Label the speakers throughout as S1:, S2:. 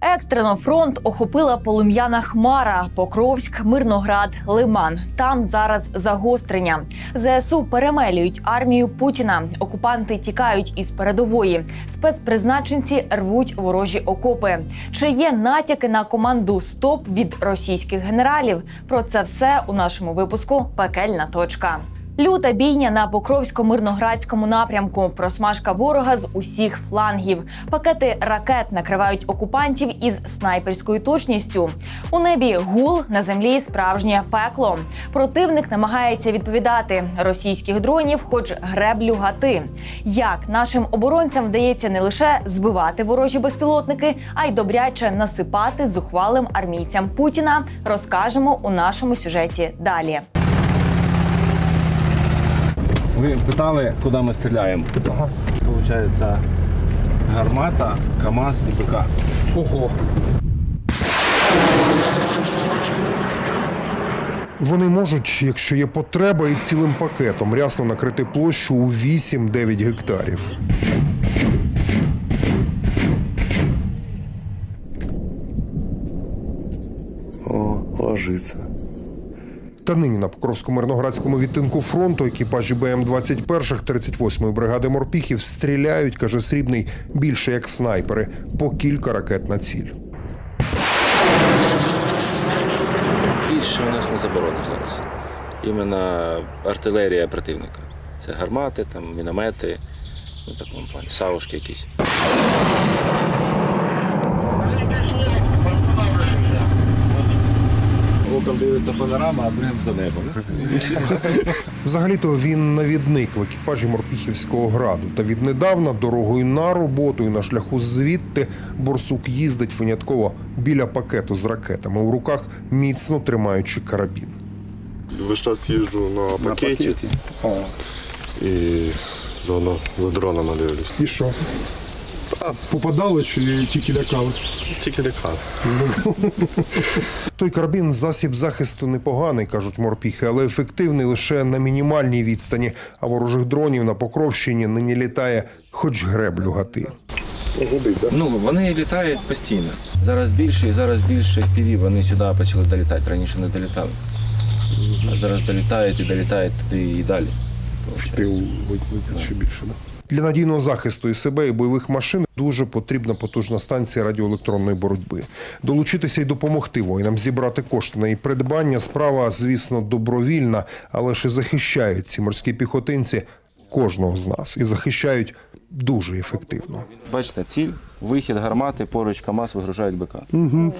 S1: Екстрено фронт охопила полум'яна хмара, Покровськ, Мирноград, Лиман. Там зараз загострення. ЗСУ перемелюють армію Путіна. Окупанти тікають із передової. Спецпризначенці рвуть ворожі окопи. Чи є натяки на команду СТОП від російських генералів? Про це все у нашому випуску Пекельна точка. Люта бійня на Покровсько-мирноградському напрямку. Просмажка ворога з усіх флангів. Пакети ракет накривають окупантів із снайперською точністю. У небі гул на землі справжнє пекло. Противник намагається відповідати російських дронів, хоч греблю гати. Як нашим оборонцям вдається не лише збивати ворожі безпілотники, а й добряче насипати зухвалим армійцям Путіна. Розкажемо у нашому сюжеті далі.
S2: Ви питали, куди ми стріляємо. Ага. Получається гармата, КАМАЗ і БК.
S3: Ого. Вони можуть, якщо є потреба, і цілим пакетом рясно накрити площу у 8-9 гектарів.
S4: О, ложится.
S3: Та нині на Покровсько-Мирноградському відтинку фронту екіпажі БМ-21 38-ї бригади морпіхів стріляють, каже Срібний, більше як снайпери, по кілька ракет на ціль.
S5: Більше у нас не заборонено зараз. Іменно артилерія противника. Це гармати, там, міномети, ну такому плані, савушки якісь.
S2: Оком дивиться панорама, а прям за небом.
S3: Взагалі-то він навідник в екіпажі Морпіхівського граду. Та віднедавна дорогою на роботу і на шляху звідти борсук їздить винятково біля пакету з ракетами у руках, міцно тримаючи карабін.
S4: Весь час їжджу на пакеті і заодно за дронами дивлюсь.
S6: І що? Попадали чи тільки лякали?
S4: Тільки лякав.
S3: Той карабін засіб захисту непоганий, кажуть морпіхи, але ефективний лише на мінімальній відстані. А ворожих дронів на Покровщині нині літає хоч греблю гати.
S5: Ну, вони літають постійно. Зараз більше і зараз більше піві вони сюди почали долітати. Раніше не долітали. А зараз долітають і долітають туди і далі.
S6: Пів ще більше, да?
S3: Для надійного захисту і себе і бойових машин дуже потрібна потужна станція радіоелектронної боротьби. Долучитися і допомогти воїнам зібрати кошти на її придбання. Справа, звісно, добровільна, але ж і захищають ці морські піхотинці кожного з нас і захищають дуже ефективно.
S5: Бачите, ціль, вихід гармати, поруч КАМАЗ вигружають БК.
S7: Красиво.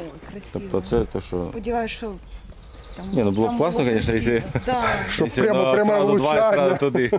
S5: Тобто це те, що.
S7: Сподіваюсь, що там,
S5: Ні, ну було б класно, звісно, якщо,
S3: Щоб
S5: якщо
S3: прямо
S5: на-
S3: пряме
S5: сразу два і
S3: влучання.
S5: сразу туди.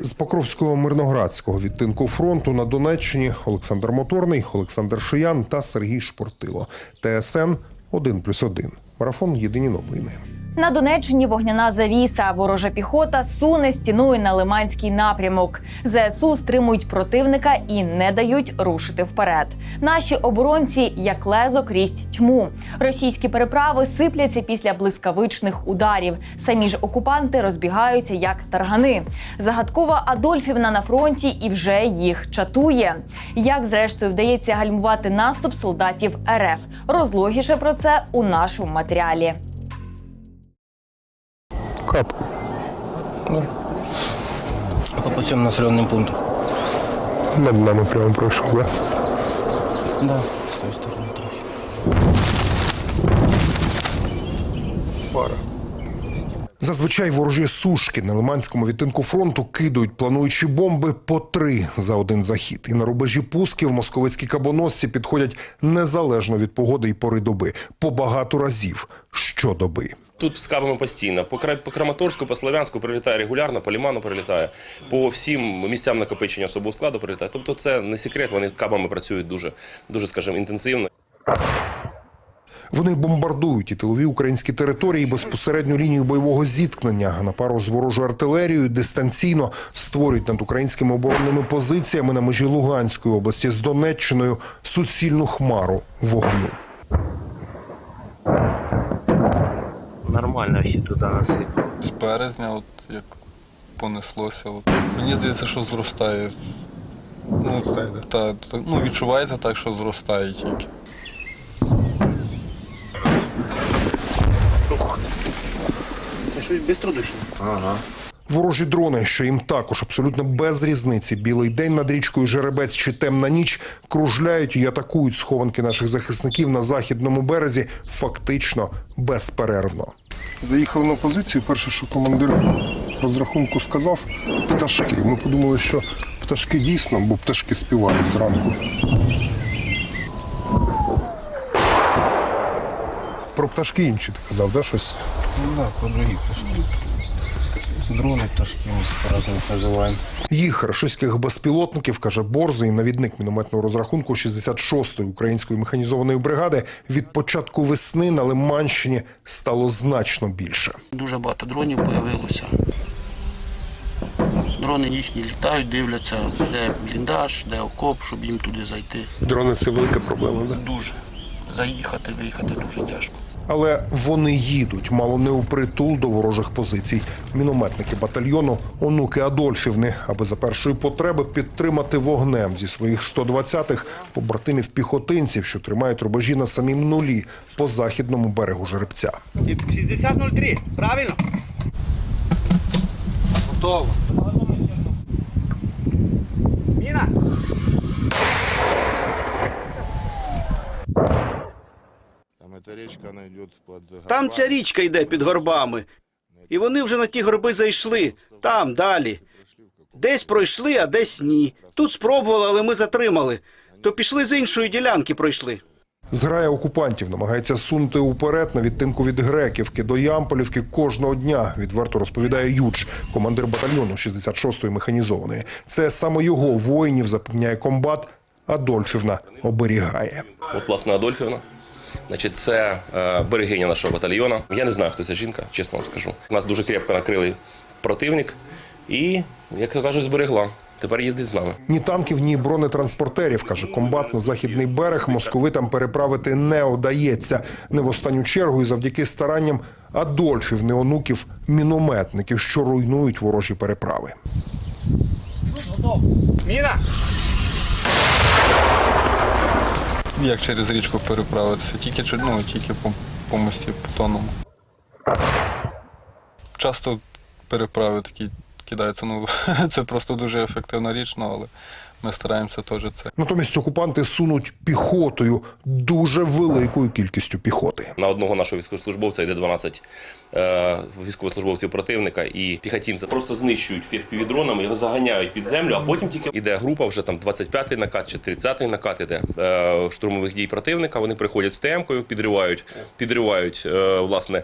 S3: З Покровського мирноградського відтинку фронту на Донеччині Олександр Моторний, Олександр Шиян та Сергій Шпортило. ТСН 1+,1. Марафон Єдині новини.
S1: На Донеччині вогняна завіса. Ворожа піхота суне стіною на Лиманський напрямок. ЗСУ стримують противника і не дають рушити вперед. Наші оборонці як лезо крізь тьму. Російські переправи сипляться після блискавичних ударів. Самі ж окупанти розбігаються як таргани. Загадкова Адольфівна на фронті і вже їх чатує. Як зрештою вдається гальмувати наступ солдатів РФ? Розлогіше про це у нашому матеріалі.
S3: Кап.
S8: По цьому населеному пункту.
S3: Над нами прямо пройшов, да?
S8: Да, з тої сторони трохи.
S3: Пара. Зазвичай ворожі сушки на Лиманському відтинку фронту кидають, плануючи бомби по три за один захід. І на рубежі пусків московицькі кабоносці підходять незалежно від погоди і пори доби по багато разів щодоби.
S9: Тут скабами постійно. По, по Краматорську, по Слов'янську прилітає регулярно, по Ліману прилітає, по всім місцям накопичення особового складу прилітає. Тобто це не секрет, вони кабами працюють дуже, дуже скажімо, інтенсивно.
S3: Вони бомбардують і тилові українські території безпосередню лінію бойового зіткнення. На пару з ворожою артилерією дистанційно створюють над українськими оборонними позиціями на межі Луганської області з Донеччиною суцільну хмару вогню
S8: нормально ще туди насипало.
S10: З березня, от як понеслося, от. мені здається, що зростає. Ну, та, ну, Відчувається так, що зростає тільки.
S11: Ух. Ти що швидко душно. Ага.
S3: Ворожі дрони, що їм також абсолютно без різниці, білий день над річкою Жеребець чи темна ніч, кружляють і атакують схованки наших захисників на західному березі фактично безперервно.
S6: Заїхали на позицію. Перше, що командир розрахунку сказав, пташки. Ми подумали, що пташки дійсно, бо пташки співають зранку. Про пташки інші ти казав, да, щось?
S8: Ну да, про другі пташки. Дрони, пташки, ми по-разному називаємо.
S3: Їх рашистських безпілотників, каже Борзий, навідник мінометного розрахунку 66-ї української механізованої бригади, від початку весни на Лиманщині стало значно більше.
S11: Дуже багато дронів з'явилося. Дрони їхні літають, дивляться, де бліндаж, де окоп, щоб їм туди зайти.
S6: Дрони це велика проблема, да?
S11: Дуже. Заїхати, виїхати дуже тяжко.
S3: Але вони їдуть, мало не у притул до ворожих позицій. Мінометники батальйону онуки Адольфівни, аби за першої потреби підтримати вогнем зі своїх 120-х побратимів піхотинців, що тримають рубежі на самім нулі по західному берегу жеребця.
S11: 60.03, правильно? Готово. Міна!
S12: Там ця річка йде під горбами. І вони вже на ті горби зайшли. Там далі. Десь пройшли, а десь ні. Тут спробували, але ми затримали. То пішли з іншої ділянки пройшли.
S3: Зграя окупантів намагається сунути уперед на відтинку від Греківки до Ямполівки кожного дня. Відверто розповідає Юдж, командир батальйону 66-ї механізованої. Це саме його воїнів запевняє комбат. Адольфівна оберігає.
S9: От, власне, Адольфівна. Значить, це е, берегиня нашого батальйону. Я не знаю, хто ця жінка, чесно вам скажу. Нас дуже крепко накрили противник і, як то кажуть, зберегла. Тепер їздить з нами.
S3: Ні танків, ні бронетранспортерів, каже комбат на західний берег. Московитам переправити не удається. Не в останню чергу і завдяки старанням Адольфів, не онуків, мінометників, що руйнують ворожі переправи.
S11: Міна!
S10: Як через річку переправитися? Тільки, ну, тільки по, по мості по тонному. Часто переправи такі кидаються. Ну, це просто дуже ефективна річ, ну, але ми стараємося теж це.
S3: Натомість окупанти сунуть піхотою дуже великою кількістю піхоти.
S9: На одного нашого військовослужбовця йде 12 е, військовослужбовців противника і піхотинці просто знищують FPV-дронами, його заганяють під землю, а потім тільки йде група, вже там 25-й накат чи 30-й накат іде е, штурмових дій противника. Вони приходять з ТМ-кою, підривають, підривають е, власне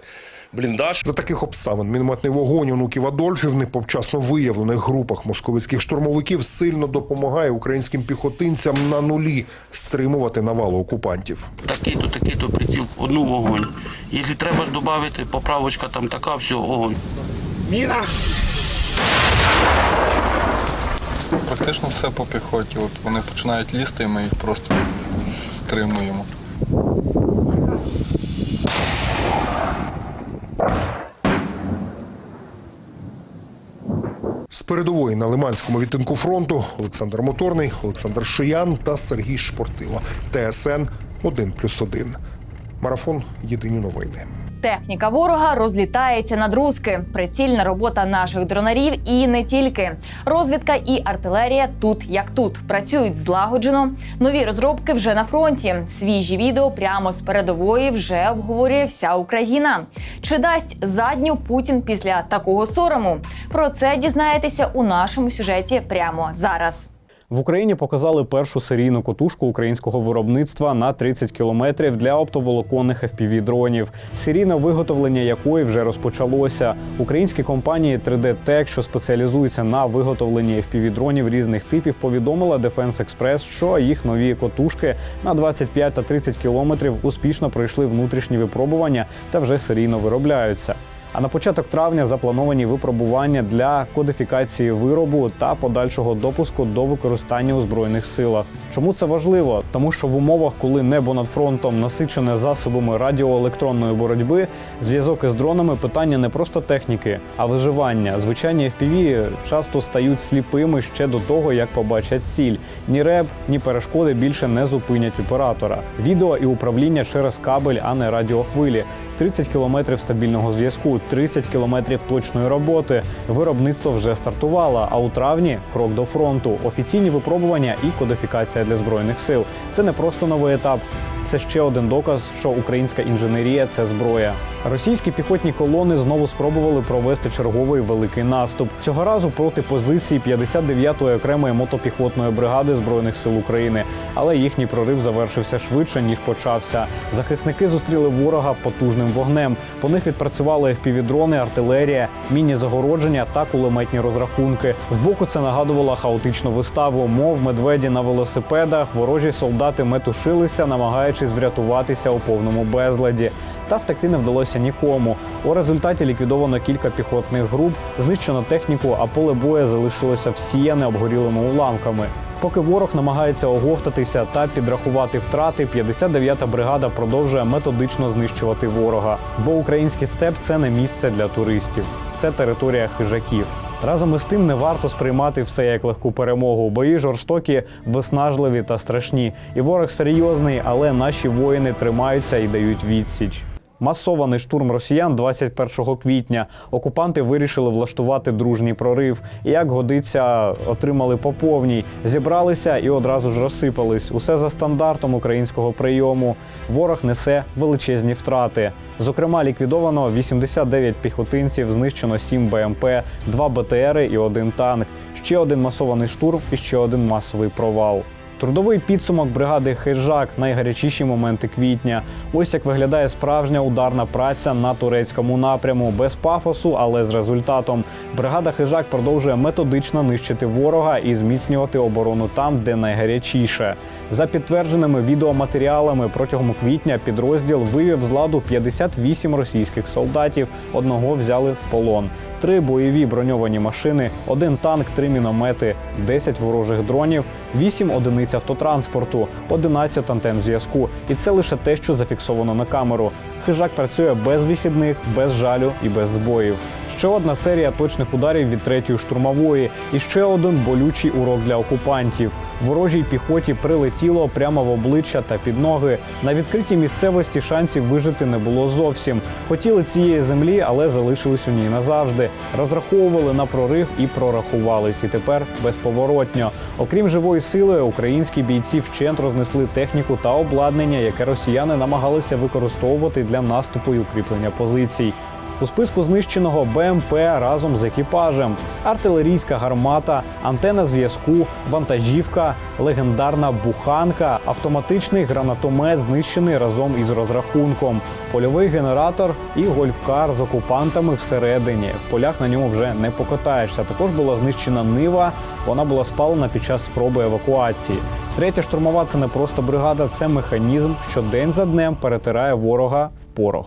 S9: бліндаж.
S3: За таких обставин мінометний вогонь онуків Адольфівни по вчасно виявлених групах московицьких штурмовиків сильно допомагає українським піхотинцям на нулі стримувати навалу окупантів.
S11: Такий-то, такий-то приціл, одну вогонь. Якщо треба додати, поправочка там така, все, огонь. Міна!
S10: Практично все по піхоті. От вони починають лізти, і ми їх просто стримуємо.
S3: Передової на Лиманському відтинку фронту Олександр Моторний, Олександр Шиян та Сергій Шпортило. ТСН 1+,1. Марафон. Єдині новини.
S1: Техніка ворога розлітається над руски. Прицільна робота наших дронарів і не тільки. Розвідка і артилерія тут як тут працюють злагоджено. Нові розробки вже на фронті. Свіжі відео прямо з передової вже обговорює вся Україна. Чи дасть задню Путін після такого сорому? Про це дізнаєтеся у нашому сюжеті прямо зараз.
S13: В Україні показали першу серійну котушку українського виробництва на 30 кілометрів для оптоволоконних fpv дронів серійне виготовлення якої вже розпочалося. Українські компанії 3D Tech, що спеціалізуються на виготовленні fpv дронів різних типів, повідомила Defense Express, що їх нові котушки на 25 та 30 кілометрів успішно пройшли внутрішні випробування та вже серійно виробляються. А на початок травня заплановані випробування для кодифікації виробу та подальшого допуску до використання у збройних силах. Чому це важливо? Тому що в умовах, коли небо над фронтом насичене засобами радіоелектронної боротьби, зв'язок із дронами питання не просто техніки, а виживання. Звичайні FPV часто стають сліпими ще до того, як побачать ціль. Ні реб, ні перешкоди більше не зупинять оператора. Відео і управління через кабель, а не радіохвилі. 30 кілометрів стабільного зв'язку, 30 кілометрів точної роботи. Виробництво вже стартувало. А у травні крок до фронту, офіційні випробування і кодифікація для збройних сил. Це не просто новий етап. Це ще один доказ, що українська інженерія це зброя. Російські піхотні колони знову спробували провести черговий великий наступ. Цього разу проти позицій 59-ї окремої мотопіхотної бригади збройних сил України. Але їхній прорив завершився швидше ніж почався. Захисники зустріли ворога потужним вогнем. По них відпрацювали FPV-дрони, артилерія, мінні загородження та кулеметні розрахунки. Збоку це нагадувало хаотичну виставу. Мов медведі на велосипедах. Ворожі солдати метушилися, намагаючись врятуватися у повному безладі. Та втекти не вдалося нікому. У результаті ліквідовано кілька піхотних груп, знищено техніку, а поле бою залишилося всіяне обгорілими уламками. Поки ворог намагається оговтатися та підрахувати втрати, 59-та бригада продовжує методично знищувати ворога. Бо український степ це не місце для туристів, це територія хижаків. Разом із тим не варто сприймати все як легку перемогу. Бої жорстокі, виснажливі та страшні. І ворог серйозний, але наші воїни тримаються і дають відсіч. Масований штурм росіян 21 квітня. Окупанти вирішили влаштувати дружній прорив. І як годиться, отримали по повній. Зібралися і одразу ж розсипались. Усе за стандартом українського прийому. Ворог несе величезні втрати. Зокрема, ліквідовано 89 піхотинців, знищено 7 БМП, 2 БТРи і один танк. Ще один масований штурм і ще один масовий провал. Трудовий підсумок бригади Хижак найгарячіші моменти квітня. Ось як виглядає справжня ударна праця на турецькому напряму без пафосу, але з результатом. Бригада Хижак продовжує методично нищити ворога і зміцнювати оборону там, де найгарячіше. За підтвердженими відеоматеріалами протягом квітня підрозділ вивів з ладу 58 російських солдатів. Одного взяли в полон. Три бойові броньовані машини, один танк, три міномети, 10 ворожих дронів, 8 одиниць автотранспорту, 11 антен зв'язку. І це лише те, що зафіксовано на камеру. Хижак працює без вихідних, без жалю і без збоїв. Ще одна серія точних ударів від третьої штурмової, і ще один болючий урок для окупантів. Ворожій піхоті прилетіло прямо в обличчя та під ноги. На відкритій місцевості шансів вижити не було зовсім. Хотіли цієї землі, але залишились у ній назавжди. Розраховували на прорив і прорахувались. І тепер безповоротньо. Окрім живої сили, українські бійці вчент рознесли техніку та обладнання, яке росіяни намагалися використовувати для наступу і укріплення позицій. У списку знищеного БМП разом з екіпажем, артилерійська гармата, антена зв'язку, вантажівка, легендарна буханка, автоматичний гранатомет знищений разом із розрахунком, польовий генератор і гольфкар з окупантами всередині. В полях на ньому вже не покатаєшся. Також була знищена нива. Вона була спалена під час спроби евакуації. Третя штурмова це не просто бригада, це механізм, що день за днем перетирає ворога в порох.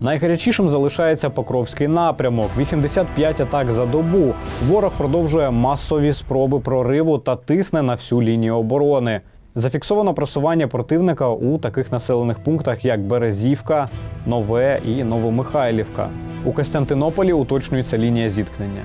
S13: Найгарячішим залишається Покровський напрямок. 85 атак за добу. Ворог продовжує масові спроби прориву та тисне на всю лінію оборони. Зафіксовано просування противника у таких населених пунктах, як Березівка, Нове і Новомихайлівка. У Костянтинополі уточнюється лінія зіткнення.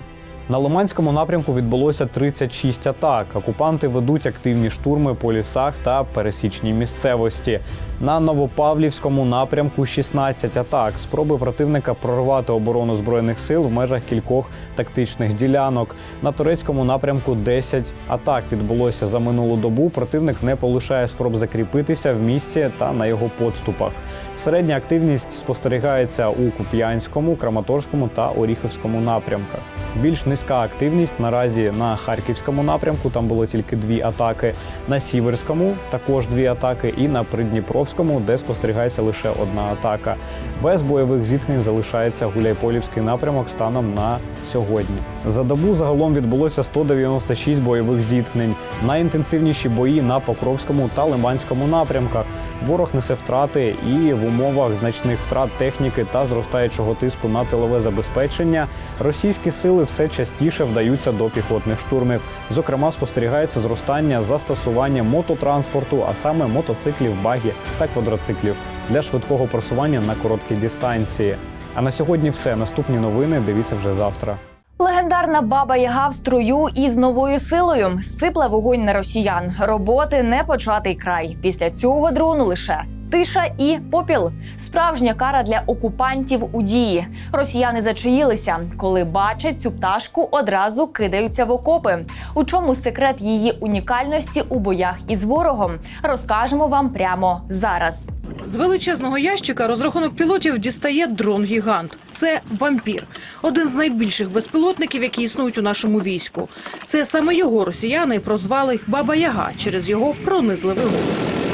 S13: На Лиманському напрямку відбулося 36 атак. Окупанти ведуть активні штурми по лісах та пересічній місцевості. На Новопавлівському напрямку 16 атак. Спроби противника прорвати оборону збройних сил в межах кількох тактичних ділянок. На турецькому напрямку 10 атак відбулося за минулу добу. Противник не полишає спроб закріпитися в місці та на його подступах. Середня активність спостерігається у Куп'янському, Краматорському та Оріховському напрямках. Більш низька активність наразі на Харківському напрямку. Там було тільки дві атаки. На Сіверському також дві атаки, і на Придніпровському, де спостерігається лише одна атака. Без бойових зіткнень залишається Гуляйполівський напрямок станом на сьогодні. За добу загалом відбулося 196 бойових зіткнень. Найінтенсивніші бої на Покровському та Лиманському напрямках. Ворог несе втрати і в умовах значних втрат техніки та зростаючого тиску на тилове забезпечення російські сили все частіше вдаються до піхотних штурмів. Зокрема, спостерігається зростання застосування мототранспорту, а саме мотоциклів, багі та квадроциклів для швидкого просування на короткі дистанції. А на сьогодні все. Наступні новини дивіться вже завтра.
S1: Легендарна баба Яга в струю із новою силою сипле вогонь на росіян. Роботи не початий край. Після цього дрону лише Тиша і попіл. Справжня кара для окупантів у дії. Росіяни зачаїлися, коли бачать цю пташку, одразу кидаються в окопи. У чому секрет її унікальності у боях із ворогом? Розкажемо вам прямо зараз.
S14: З величезного ящика розрахунок пілотів дістає дрон-гігант. Це вампір, один з найбільших безпілотників, які існують у нашому війську. Це саме його росіяни прозвали Баба Яга через його пронизливий голос.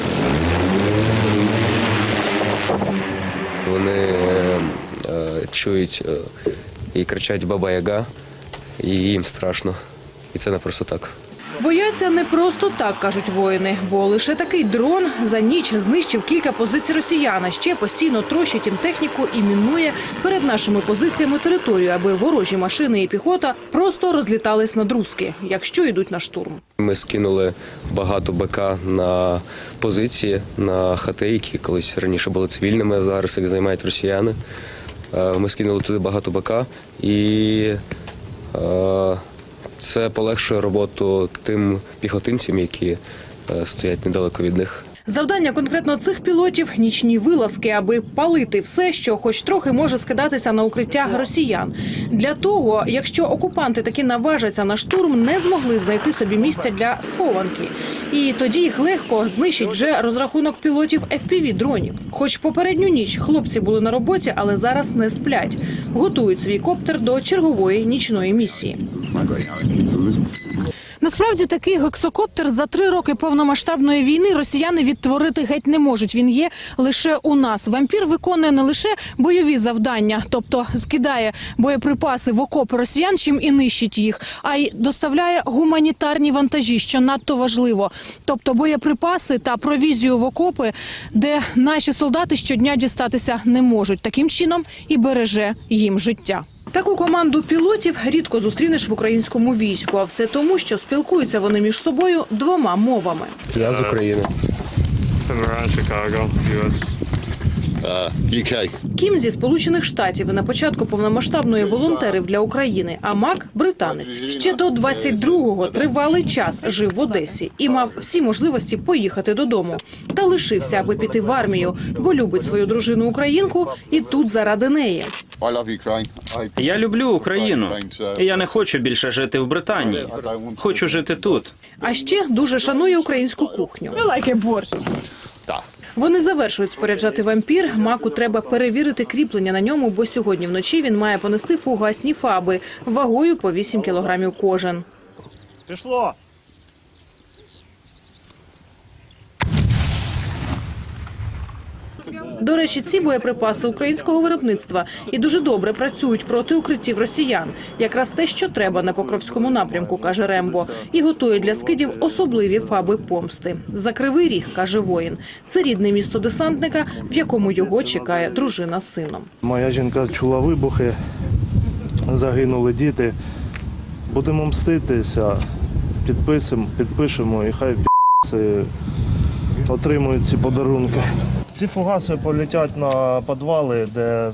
S15: Вони е, е, чують е, і кричать Баба Яга, і їм страшно. І це не просто так.
S14: Бояться не просто так, кажуть воїни, бо лише такий дрон за ніч знищив кілька позицій росіян, а ще постійно трощить їм техніку і мінує перед нашими позиціями територію, аби ворожі машини і піхота просто розлітались на друзки, якщо йдуть на штурм.
S15: Ми скинули багато БК на позиції, на хати, які колись раніше були цивільними, а зараз їх займають росіяни. Е, Ми скинули туди багато БК і е, це полегшує роботу тим піхотинцям, які е, стоять недалеко від них.
S14: Завдання конкретно цих пілотів нічні вилазки, аби палити все, що хоч трохи може скидатися на укриття росіян. Для того, якщо окупанти таки наважаться на штурм, не змогли знайти собі місця для схованки. І тоді їх легко знищить вже розрахунок пілотів fpv дронів. Хоч попередню ніч хлопці були на роботі, але зараз не сплять. Готують свій коптер до чергової нічної місії. Насправді такий гексокоптер за три роки повномасштабної війни росіяни відтворити геть не можуть. Він є лише у нас. Вампір виконує не лише бойові завдання, тобто скидає боєприпаси в окопи росіян, чим і нищить їх, а й доставляє гуманітарні вантажі, що надто важливо, тобто боєприпаси та провізію в окопи, де наші солдати щодня дістатися не можуть. Таким чином і береже їм життя. Таку команду пілотів рідко зустрінеш в українському війську, а все тому, що спілкуються вони між собою двома мовами.
S15: Я з України.
S4: UK.
S14: Кім зі сполучених штатів і на початку повномасштабної волонтерів для України, а Мак британець. Ще до 22-го тривалий час жив в Одесі і мав всі можливості поїхати додому. Та лишився, аби піти в армію, бо любить свою дружину українку і тут заради неї.
S8: Я люблю Україну. Я не хочу більше жити в Британії. Хочу жити тут.
S14: А ще дуже шанує українську кухню. Вони завершують споряджати вампір. Маку треба перевірити кріплення на ньому, бо сьогодні вночі він має понести фугасні фаби вагою по 8 кілограмів кожен.
S16: Пішло.
S14: До речі, ці боєприпаси українського виробництва і дуже добре працюють проти укриттів росіян. Якраз те, що треба на Покровському напрямку, каже Рембо, і готує для скидів особливі фаби помсти. За кривий ріг каже воїн. Це рідне місто десантника, в якому його чекає дружина з сином.
S16: Моя жінка чула вибухи, загинули діти. Будемо мститися, підписимо, підпишемо і хай ці отримують ці подарунки. Ці фугаси полетять на підвали, де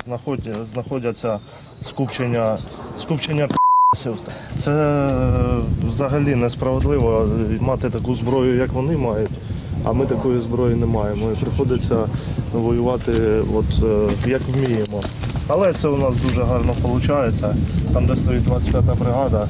S16: знаходяться скупчення, скупчення п***сів. Це е, взагалі несправедливо мати таку зброю, як вони мають, а ми такої зброї не маємо. І приходиться воювати от, е, як вміємо. Але це у нас дуже гарно виходить. Там, де стоїть 25-та бригада,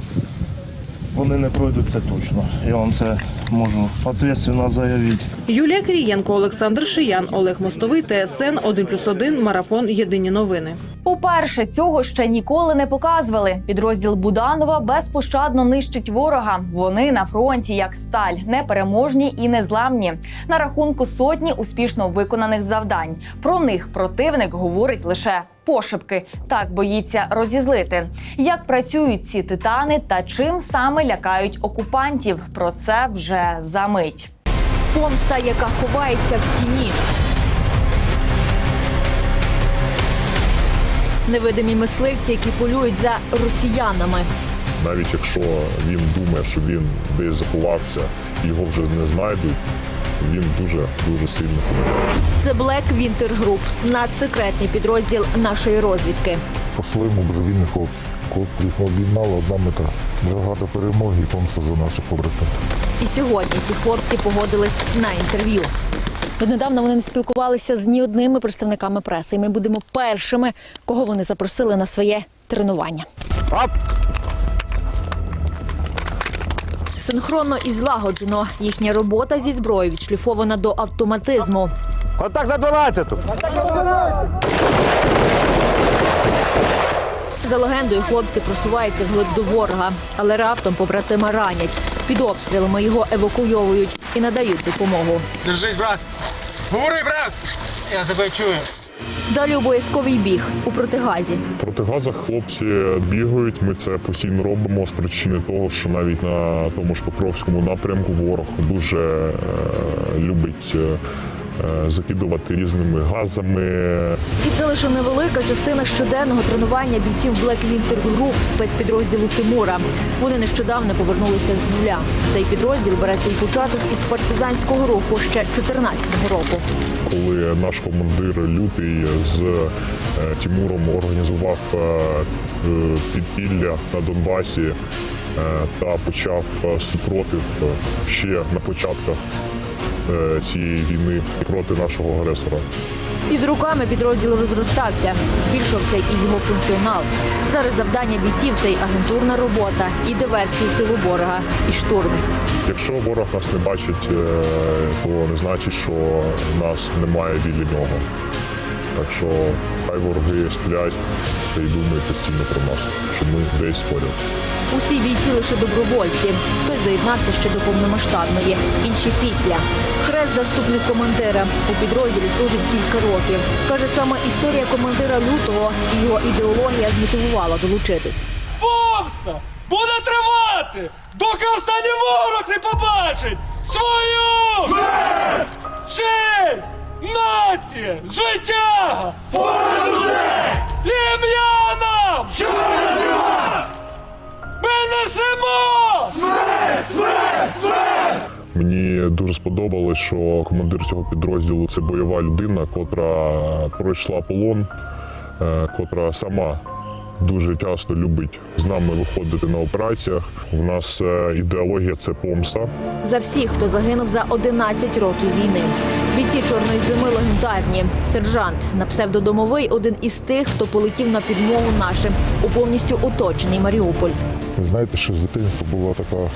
S16: вони не пройдуть це точно. Я вам це можу відповідально заявити.
S14: Юлія Кирієнко, Олександр Шиян, Олег Мостовий, ТСН 1+,1, Марафон. Єдині новини.
S1: Уперше цього ще ніколи не показували. Підрозділ Буданова безпощадно нищить ворога. Вони на фронті як сталь, непереможні і незламні. На рахунку сотні успішно виконаних завдань. Про них противник говорить лише пошепки. Так боїться розізлити. Як працюють ці титани та чим саме лякають окупантів? Про це вже за мить.
S17: Помста, яка ховається в тіні. Невидимі мисливці, які полюють за росіянами.
S18: Навіть якщо він думає, що він десь заховався, його вже не знайдуть, він дуже дуже сильно.
S17: Це Black Winter Group, надсекретний підрозділ нашої розвідки.
S18: По-своєму божевільні хлопці. Коли їх об'єднала одна мета бригада перемоги і помста за наших побратимів.
S17: І сьогодні ті хлопці погодились на інтерв'ю. Донедавна вони не спілкувалися з ні одними представниками преси. І ми будемо першими, кого вони запросили на своє тренування. Синхронно і злагоджено їхня робота зі зброєю відшліфована до автоматизму.
S2: Контакт на 12-ту!
S17: За легендою, хлопці просуваються вглиб до ворога, але раптом побратима ранять. Під обстрілами його евакуйовують і надають допомогу.
S8: Держись, брат! Говори, брат! Я тебе чую.
S17: Далі обов'язковий біг у протигазі.
S18: В протигазах хлопці бігають. Ми це постійно робимо з причини того, що навіть на тому ж Покровському напрямку ворог дуже е, любить е, закидувати різними газами.
S17: І це лише невелика частина щоденного тренування бійців Black Winter Group спецпідрозділу Тимура. Вони нещодавно повернулися з нуля. Цей підрозділ бере свій початок із партизанського руху ще 14-го року.
S18: Коли наш командир лютий з е, Тимуром організував е, е, підпілля на Донбасі е, та почав е, супротив е, ще на початках е, цієї війни проти нашого агресора.
S17: Із руками підрозділ розростався, збільшився і його функціонал. Зараз завдання бійців це й агентурна робота, і диверсії тилу ворога, і штурми.
S18: Якщо ворог нас не бачить, е, то не значить, що нас немає біля нього. Так що хай вороги сплять та й думають постійно про нас, що ми десь поряд.
S17: Усі бійці лише добровольці. Хтось доєднався ще до повномасштабної, інші після. Хрест заступник командира у підрозділі служить кілька років. Каже, саме історія командира лютого і його ідеологія змотивувала долучитись.
S19: Помста буде тривати, доки останній ворог не побачить свою честь, нація, звитяга! Ім'я нам! Ми несемо! Смерть! Смерть! Смерть!
S18: Мені дуже сподобалось, що командир цього підрозділу це бойова людина, котра пройшла полон, е, котра сама дуже часто любить з нами виходити на операціях. У нас е, ідеологія це помста.
S17: За всіх, хто загинув за 11 років війни. Бійці чорної зими легендарні. Сержант на псевдодомовий один із тих, хто полетів на підмогу нашим у повністю оточений Маріуполь.
S18: Ви знаєте, що з дитинства була така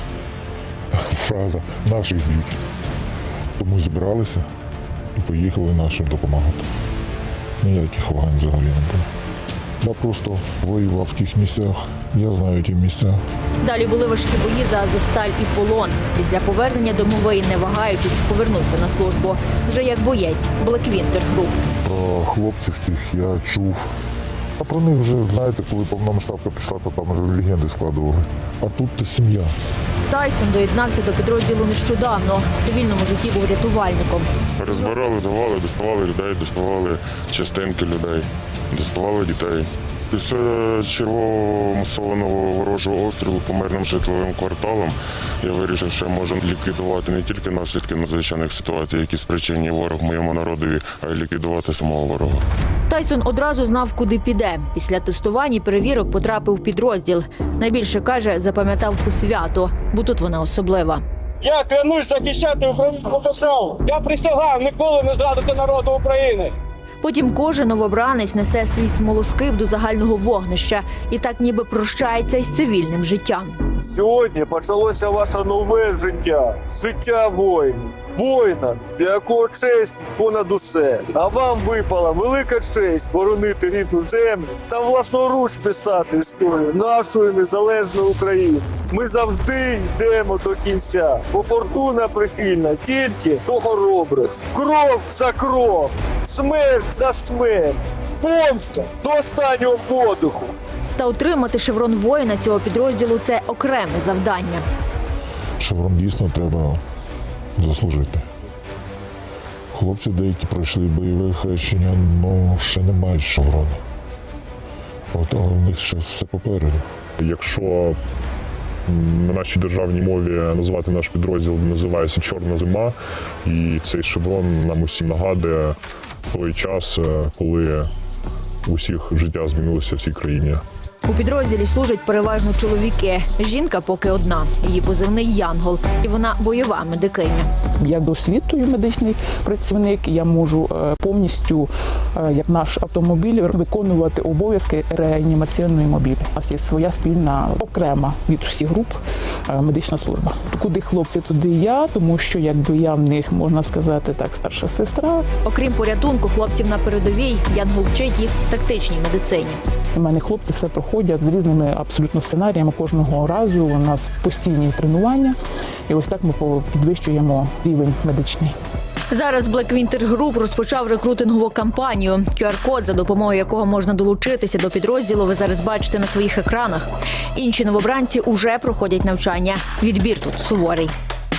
S18: фраза наших б'ють. Тому зібралися і поїхали нашим допомагати. Ніяких вагань взагалі не було. Я просто воював в тих місцях, я знаю ті місця.
S17: Далі були важкі бої за Азовсталь і полон. Після повернення домовий, не вагаючись, повернувся на службу вже як боєць Блеквінтер Груп.
S18: Про хлопців тих я чув. А про них вже, знаєте, коли повномасштабка пішла, то там вже легенди складували. А тут то сім'я.
S17: Тайсон доєднався до підрозділу нещодавно. В цивільному житті був рятувальником.
S20: Розбирали завали, доставали людей, доставали частинки людей, доставали дітей. Після чергового масованого ворожого обстрілу по мирним житловим кварталам я вирішив, що можу ліквідувати не тільки наслідки надзвичайних ситуацій, які спричинює ворог моєму народові, а й ліквідувати самого ворога.
S17: Тайсон одразу знав, куди піде. Після тестувань і перевірок потрапив в підрозділ. Найбільше каже, запам'ятав по святу, бо тут вона особлива.
S19: Я клянусь захищати українську державу. Я присягаю ніколи не зрадити народу України.
S17: Потім кожен новобранець несе свій смолоскип до загального вогнища і так ніби прощається із цивільним життям.
S19: Сьогодні почалося ваше нове життя, життя воїнів. Воїна, для якого честь понад усе. А вам випала велика честь боронити рідну землю та власноруч писати історію нашої незалежної України. Ми завжди йдемо до кінця, бо фортуна прихильна тільки до хоробрих. Кров за кров, смерть за смерть, помста до останнього подиху.
S17: Та отримати шеврон воїна цього підрозділу це окреме завдання.
S18: Шеврон дійсно треба заслужити. Хлопці деякі пройшли бойове хрещення, але ще не мають шеврону. От але в них ще все попереду. Якщо на нашій державній мові назвати наш підрозділ називається Чорна зима, і цей шеврон нам усім нагадує той час, е, коли у всіх життя змінилося в цій країні.
S17: У підрозділі служать переважно чоловіки. Жінка поки одна. Її позивний Янгол, і вона бойова медикиня.
S21: Я досвідчую медичний працівник. Я можу е, повністю, е, як наш автомобіль, виконувати обов'язки реанімаційної мобілі. У нас є своя спільна окрема від всіх груп е, медична служба. Куди хлопці, туди я, тому що якби я в них можна сказати так, старша сестра.
S17: Окрім порятунку хлопців на передовій, Янгол вчить їх тактичній медицині.
S21: У мене хлопці все проходять з різними абсолютно сценаріями кожного разу. У нас постійні тренування, і ось так ми підвищуємо рівень медичний.
S17: Зараз Black Winter Group розпочав рекрутингову кампанію. QR-код, за допомогою якого можна долучитися до підрозділу, ви зараз бачите на своїх екранах. Інші новобранці уже проходять навчання. Відбір тут суворий.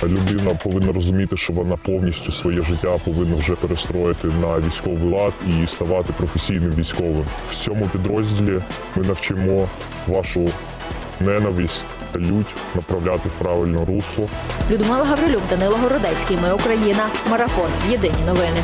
S18: Людина повинна розуміти, що вона повністю своє життя повинна вже перестроїти на військовий лад і ставати професійним військовим. В цьому підрозділі ми навчимо вашу ненависть та лють направляти в правильне русло.
S17: Людмила Гаврилюк, Данило Городецький. Ми Україна. Марафон. Єдині новини.